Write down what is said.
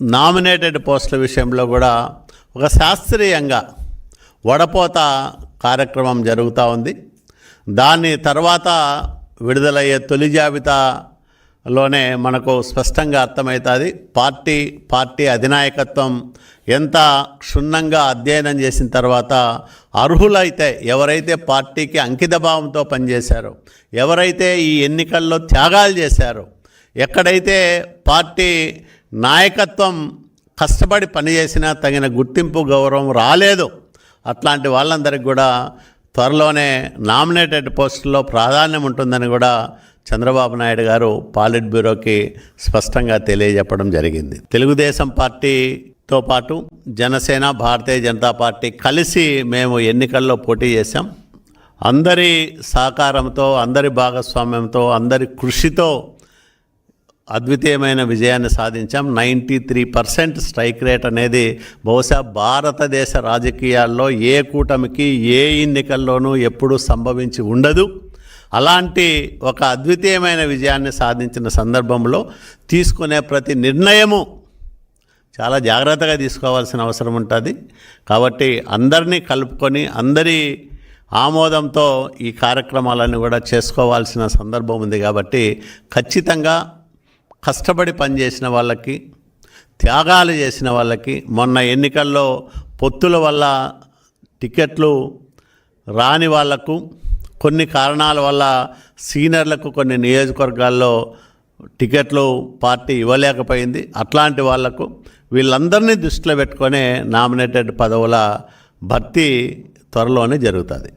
Nominated పోస్టుల విషయంలో కూడా ఒక శాస్త్రీయంగా వడపోత కార్యక్రమం జరుగుతూ ఉంది. దాని తర్వాత విడుదలయ్యే తొలి జాబితాలోనే మనకు స్పష్టంగా అర్థమవుతుంది పార్టీ పార్టీ అధినాయకత్వం ఎంత క్షుణ్ణంగా అధ్యయనం చేసిన తర్వాత అర్హులైతే ఎవరైతే పార్టీకి అంకితభావంతో పనిచేశారో ఎవరైతే ఈ ఎన్నికల్లో త్యాగాలు చేశారో ఎక్కడైతే పార్టీ నాయకత్వం కష్టపడి పనిచేసినా తగిన గుర్తింపు గౌరవం రాలేదు. అట్లాంటి వాళ్ళందరికీ కూడా త్వరలోనే నామినేటెడ్ పోస్టుల్లో ప్రాధాన్యం ఉంటుందని కూడా చంద్రబాబు నాయుడు గారు పాలిట్ బ్యూరోకి స్పష్టంగా తెలియజెప్పడం జరిగింది. తెలుగుదేశం పార్టీతో పాటు జనసేన భారతీయ జనతా పార్టీ కలిసి మేము ఎన్నికల్లో పోటీ చేశాం. అందరి సహకారంతో అందరి భాగస్వామ్యంతో అందరి కృషితో అద్వితీయమైన విజయాన్ని సాధించాం. Ninety three percent strike rate అనేది బహుశా భారతదేశ రాజకీయాల్లో ఏ కూటమికి ఏ ఎన్నికల్లోనూ ఎప్పుడూ సంభవించి ఉండదు. అలాంటి ఒక అద్వితీయమైన విజయాన్ని సాధించిన సందర్భంలో తీసుకునే ప్రతి నిర్ణయము చాలా జాగ్రత్తగా తీసుకోవాల్సిన అవసరం ఉంటుంది. కాబట్టి అందరినీ కలుపుకొని అందరి ఆమోదంతో ఈ కార్యక్రమాలను కూడా చేసుకోవాల్సిన సందర్భం ఉంది కాబట్టి ఖచ్చితంగా కష్టపడి పనిచేసిన వాళ్ళకి త్యాగాలు చేసిన వాళ్ళకి మొన్న ఎన్నికల్లో పొత్తుల వల్ల టికెట్లు రాని వాళ్ళకు కొన్ని కారణాల వల్ల సీనియర్లకు కొన్ని నియోజకవర్గాల్లో టికెట్లు పార్టీ ఇవ్వలేకపోయింది. అట్లాంటి వాళ్ళకు వీళ్ళందరినీ దృష్టిలో పెట్టుకొని నామినేటెడ్ పదవుల భర్తీ త్వరలోనే జరుగుతుంది.